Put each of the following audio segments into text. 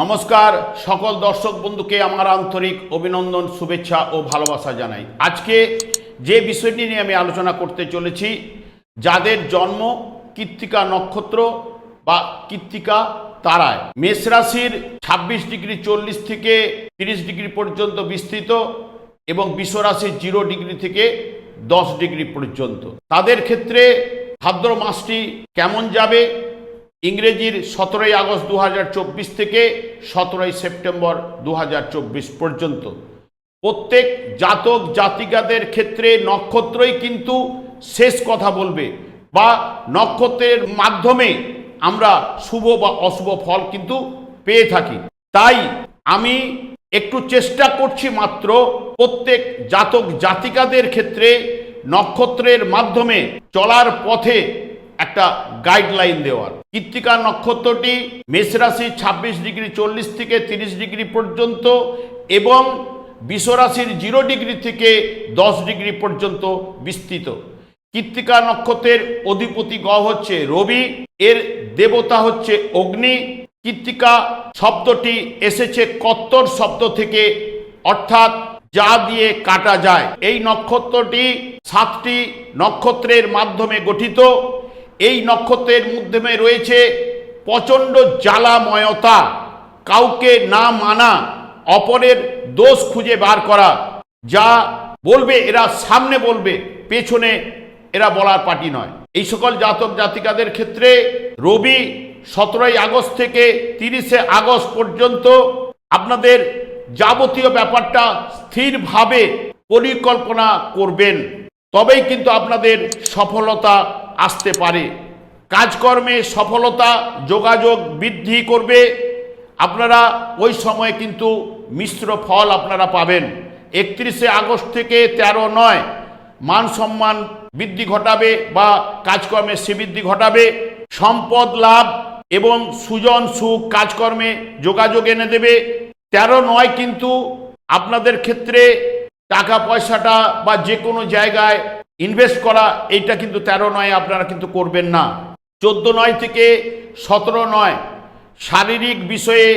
নমস্কার, সকল দর্শক বন্ধুকে আমার আন্তরিক অভিনন্দন, শুভেচ্ছা ও ভালোবাসা জানাই। আজকে যে বিষয়টি নিয়ে আমি আলোচনা করতে চলেছি, যাদের জন্ম কৃত্তিকা নক্ষত্র বা কৃত্তিকা তারায়। মেষ রাশির ছাব্বিশ ডিগ্রি চল্লিশ থেকে তিরিশ ডিগ্রি পর্যন্ত বিস্তৃত এবং বিশ্ব রাশির জিরো ডিগ্রি থেকে দশ ডিগ্রি পর্যন্ত। তাদের ক্ষেত্রে ভাদ্র মাসটি কেমন যাবে? ইংরেজির সতেরোই আগস্ট দু হাজার চব্বিশ থেকে সতেরোই সেপ্টেম্বর দু হাজার চব্বিশ পর্যন্ত। প্রত্যেক জাতক জাতিকাদের ক্ষেত্রে নক্ষত্রই কিন্তু শেষ কথা বলবে বা নক্ষত্রের মাধ্যমে আমরা শুভ বা অশুভ ফল কিন্তু পেয়ে থাকি। তাই আমি একটু চেষ্টা করছি মাত্র প্রত্যেক জাতক জাতিকাদের ক্ষেত্রে নক্ষত্রের মাধ্যমে চলার পথে একটা গাইডলাইন দেওয়ার। কৃত্তিকা নক্ষত্রটি মেষ রাশি ছাব্বিশ ডিগ্রি চল্লিশ থেকে তিরিশ ডিগ্রি পর্যন্ত এবং বিশ্বরাশির জিরো ডিগ্রি থেকে দশ ডিগ্রি পর্যন্ত বিস্তৃত। কৃত্তিকা নক্ষত্রের অধিপতি গ হচ্ছে রবি, এর দেবতা হচ্ছে অগ্নি। কৃত্তিকা শব্দটি এসেছে কত্তর শব্দ থেকে, অর্থাৎ যা দিয়ে কাটা যায়। এই নক্ষত্রটি সাতটি নক্ষত্রের মাধ্যমে গঠিত। এই নক্ষত্রের মাধ্যমে রয়েছে প্রচণ্ড জ্বালাময়তা। কাউকে না মানা, অপরের দোষ খুঁজে বার করা। যা বলবে, এরা সামনে বলবে, পেছনে এরা বলার পার্টি নয়। এই সকল জাতক জাতিকাদের ক্ষেত্রে রবি সতেরোই আগস্ট থেকে তিরিশে আগস্ট পর্যন্ত আপনাদের যাবতীয় ব্যাপারটা স্থিরভাবে পরিকল্পনা করবেন। তবেই কিন্তু আপনাদের সফলতা আসতে পারে। কাজকর্মে সফলতা, যোগাযোগ বৃদ্ধি করবে। আপনারা ওই সময় কিন্তু মিশ্র ফল আপনারা পাবেন। একত্রিশে আগস্ট থেকে তেরো নয়, মান সম্মান বৃদ্ধি ঘটাবে বা কাজকর্মে শ্রীবৃদ্ধি ঘটাবে। সম্পদ লাভ এবং সুজন সুখ কাজকর্মে যোগাযোগ এনে দেবে। তেরো নয় কিন্তু আপনাদের ক্ষেত্রে টাকা পয়সাটা বা যে কোনো জায়গায় ইনভেস্ট করা, এইটা কিন্তু তেরো নয়, আপনারা কিন্তু করবেন না। চোদ্দ নয় থেকে সতেরো নয়, শারীরিক বিষয়ে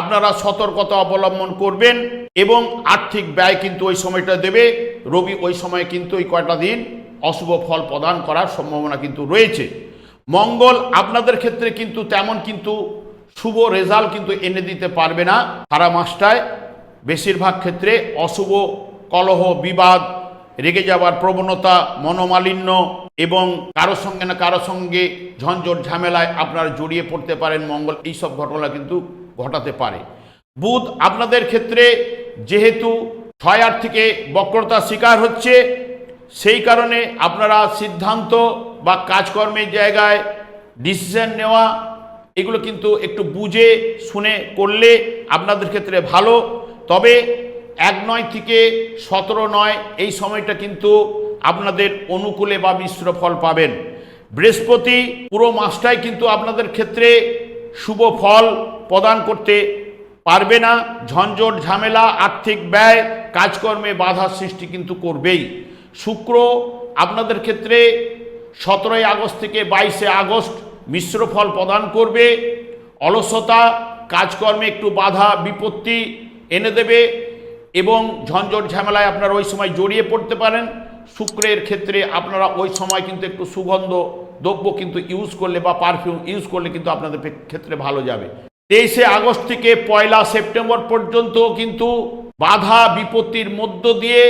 আপনারা সতর্কতা অবলম্বন করবেন এবং আর্থিক ব্যয় কিন্তু ওই সময়টা দেবে। রবি, ওই সময় কিন্তু ওই কয়টা দিন অশুভ ফল প্রদান করার সম্ভাবনা কিন্তু রয়েছে। মঙ্গল আপনাদের ক্ষেত্রে কিন্তু তেমন কিন্তু শুভ রেজাল্ট কিন্তু এনে দিতে পারবে না। সারা মাসটায় বেশিরভাগ ক্ষেত্রে অশুভ কলহ বিবাদ রেগে যাওয়ার প্রবণতা মনোমালিন্য এবং কারও সঙ্গে না কারও সঙ্গে ঝঞ্ঝট ঝামেলায় আপনারা জড়িয়ে পড়তে পারেন মঙ্গল। এইসব ঘটনা কিন্তু ঘটাতে পারে। বুধ আপনাদের ক্ষেত্রে যেহেতু ছয় আট থেকে বক্রতা শিকার হচ্ছে, সেই কারণে আপনারা সিদ্ধান্ত বা কাজকর্মের জায়গায় ডিসিশন নেওয়া, এগুলো কিন্তু একটু বুঝে, শুনে করলে আপনাদের ক্ষেত্রে ভালো। তবে এক নয় থেকে সতেরো নয়, এই সময়টা কিন্তু আপনাদের অনুকূলে বা মিশ্র ফল পাবেন। বৃহস্পতি পুরো মাসটাই কিন্তু আপনাদের ক্ষেত্রে শুভ ফল প্রদান করতে পারবে না। ঝঞ্ঝট, ঝামেলা, আর্থিক ব্যয়, কাজকর্মে বাধা সৃষ্টি কিন্তু করবেই। শুক্র আপনাদের ক্ষেত্রে সতেরোই আগস্ট থেকে বাইশে আগস্ট মিশ্র ফল প্রদান করবে। অলসতা, কাজকর্মে একটু বাধা, বিপত্তি এনে দেবে। এবং ঝঞ্ঝট ঝামেলায় আপনারা ওই সময় জড়িয়ে পড়তে পারেন। শুক্রের ক্ষেত্রে আপনারা ওই সময় কিন্তু একটু সুগন্ধ দ্রব্য কিন্তু ইউজ করলে বা পারফিউম ইউজ করলে কিন্তু আপনাদের ক্ষেত্রে ভালো যাবে। তেইশে আগস্ট থেকে পয়লা সেপ্টেম্বর পর্যন্ত কিন্তু বাধা বিপত্তির মধ্য দিয়ে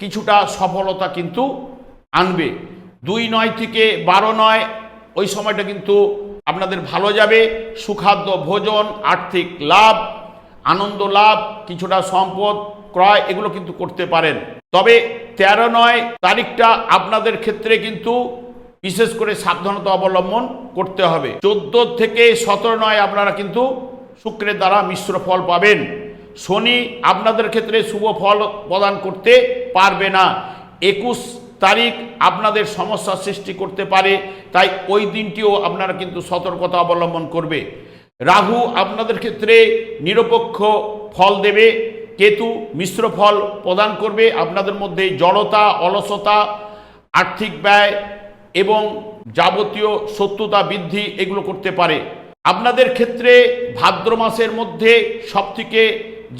কিছুটা সফলতা কিন্তু আনবে। দুই নয় থেকে বারো নয় ওই সময়টা কিন্তু আপনাদের ভালো যাবে। সুখাদ্য, ভোজন, আর্থিক লাভ আনন্দ লাভ, কিছুটা সম্পদ, ক্রয়, এগুলো কিন্তু করতে পারেন। তবে তেরো নয় তারিখটা আপনাদের ক্ষেত্রে কিন্তু বিশেষ করে সাবধানতা অবলম্বন করতে হবে। চোদ্দ থেকে সতেরো নয় আপনারা কিন্তু শুক্রের দ্বারা মিশ্র ফল পাবেন। শনি আপনাদের ক্ষেত্রে শুভ ফল প্রদান করতে পারবে না। একুশ তারিখ আপনাদের সমস্যা সৃষ্টি করতে পারে, তাই ওই দিনটিও আপনারা কিন্তু সতর্কতা অবলম্বন করবে। রাহু আপনাদের ক্ষেত্রে নিরপেক্ষ ফল দেবে, কেতু মিশ্র ফল প্রদান করবে, আপনাদের মধ্যে জড়তা, অলসতা, আর্থিক ব্যয় এবং যাবতীয় সত্যতা বৃদ্ধি এগুলো করতে পারে। আপনাদের ক্ষেত্রে ভাদ্র মাসের মধ্যে সবথেকে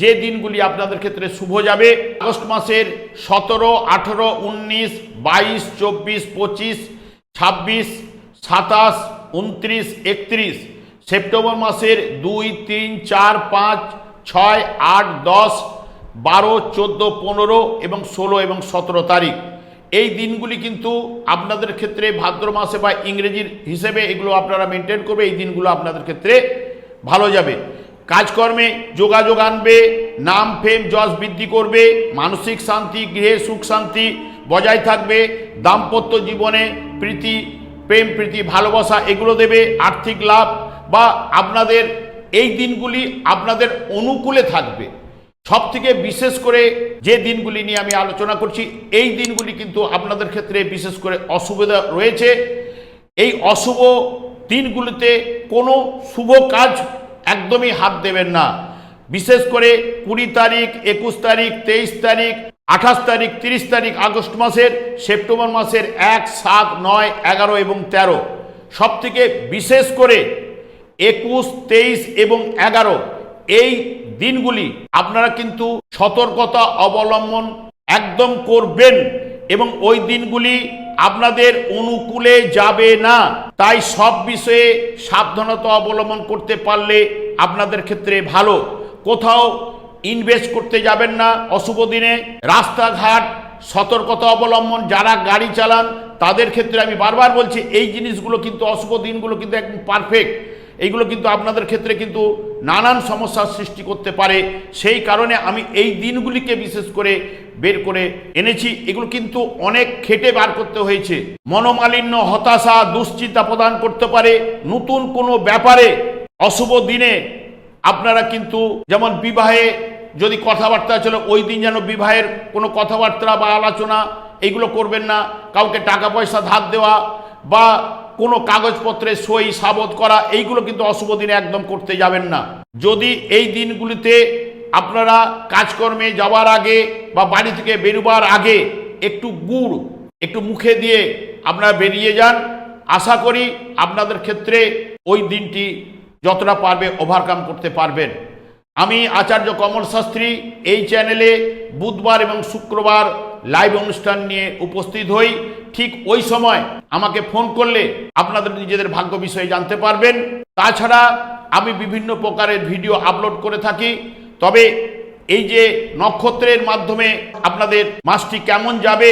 যে দিনগুলি আপনাদের ক্ষেত্রে শুভ যাবে, আগস্ট মাসের সতেরো, আঠেরো, উনিশ, বাইশ, চব্বিশ, পঁচিশ, ছাব্বিশ, সাতাশ, উনত্রিশ, একত্রিশ। সেপ্টেম্বর মাসের দুই, তিন, চার, পাঁচ, ছয়, আট, দশ, বারো, চোদ্দ, পনেরো এবং ষোলো এবং সতেরো তারিখ। এই দিনগুলি কিন্তু আপনাদের ক্ষেত্রে ভাদ্র মাসে বা ইংরেজির হিসেবে এগুলো আপনারা মেনটেন করবে, এই দিনগুলো আপনাদের ক্ষেত্রে ভালো যাবে। কাজকর্মে যোগাযোগ আনবে, নাম, ফেম, যশ বৃদ্ধি করবে, মানসিক শান্তি, গৃহে সুখ শান্তি বজায় থাকবে, দাম্পত্য জীবনে প্রীতি, প্রেম, প্রীতি, ভালোবাসা এগুলো দেবে, আর্থিক লাভ বা আপনাদের এই দিনগুলি আপনাদের অনুকূলে থাকবে। সব থেকে বিশেষ করে যে দিনগুলি নিয়ে আমি আলোচনা করছি, এই দিনগুলি কিন্তু আপনাদের ক্ষেত্রে বিশেষ করে অসুবিধা রয়েছে। এই অশুভ দিনগুলিতে কোনো শুভ কাজ একদমই হাত দেবেন না। বিশেষ করে কুড়ি তারিখ, একুশ তারিখ, তেইশ তারিখ, আঠাশ তারিখ, তিরিশ তারিখ, আগস্ট মাসের, সেপ্টেম্বর মাসের এক, সাত, নয়, এগারো এবং তেরো। সব থেকে বিশেষ করে একুশ, তেইশ এবং এগারো, এই দিনগুলি আপনারা কিন্তু সতর্কতা অবলম্বন একদম করবেন এবং ওই দিনগুলি আপনাদের অনুকূলে যাবে না। তাই সব বিষয়ে সাবধানতা অবলম্বন করতে পারলে আপনাদের ক্ষেত্রে ভালো। কোথাও ইনভেস্ট করতে যাবেন না অশুভ দিনে। রাস্তাঘাট সতর্কতা অবলম্বন, যারা গাড়ি চালান, তাদের ক্ষেত্রে আমি বারবার বলছি, এই জিনিসগুলো কিন্তু অশুভ দিনগুলো কিন্তু একদম পারফেক্ট এইগুলো কিন্তু আপনাদের ক্ষেত্রে কিন্তু নানান সমস্যার সৃষ্টি করতে পারে। সেই কারণে আমি এই দিনগুলিকে বিশেষ করে বের করে এনেছি। এগুলো কিন্তু অনেক খেটে বার করতে হয়েছে। মনোমালিন্য, হতাশা, দুশ্চিন্তা প্রদান করতে পারে। নতুন কোনো ব্যাপারে অশুভ দিনে আপনারা কিন্তু যেমন বিবাহে যদি কথাবার্তা চলে, ওই দিন যেন বিবাহের কোনো কথাবার্তা বা আলোচনা এইগুলো করবেন না। কাউকে টাকা পয়সা ধার দেওয়া বা কোনো কাগজপত্রে সই সাবত করা, এইগুলো কিন্তু অশুভ দিনে একদম করতে যাবেন না। যদি এই দিনগুলিতে আপনারা কাজকর্মে যাওয়ার আগে বা বাড়ি থেকে বেরোবার আগে একটু গুড়, একটু মুখে দিয়ে আপনারা বেরিয়ে যান, আশা করি আপনাদের ক্ষেত্রে ওই দিনটি যতটা পারবে ওভারকাম করতে পারবেন। আমি আচার্য কমল শাস্ত্রী এই চ্যানেলে বুধবার এবং শুক্রবার লাইভ অনুষ্ঠান নিয়ে উপস্থিত হই। ঠিক ওই সময় আমাকে ফোন করলে আপনাদের নিজেদের ভাগ্য বিষয়ে জানতে পারবেন। তাছাড়া আমি বিভিন্ন প্রকারের ভিডিও আপলোড করে থাকি। তবে এই যে নক্ষত্রের মাধ্যমে আপনাদের মাসটি কেমন যাবে,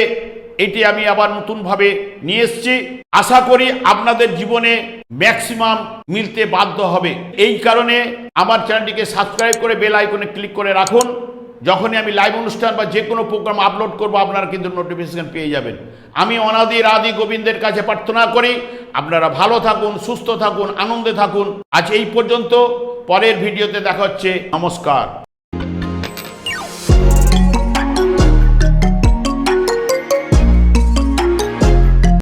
এটি আমি আবার নতুনভাবে নিয়ে এসেছি। আশা করি আপনাদের জীবনে ম্যাক্সিমাম মিলতে বাধ্য হবে। এই কারণে আমার চ্যানেলটিকে সাবস্ক্রাইব করে বেল আইকনে ক্লিক করে রাখুন। যখনই আমি লাইভ অনুষ্ঠান বা যে কোনো প্রোগ্রাম আপলোড করব, আপনারা কিন্তু নোটিফিকেশান পেয়ে যাবেন। আমি অনাদি রাদি গোবিন্দের কাছে প্রার্থনা করি, আপনারা ভালো থাকুন, সুস্থ থাকুন, আনন্দে থাকুন। আজ এই পর্যন্ত, পরের ভিডিওতে দেখা হচ্ছে। নমস্কার।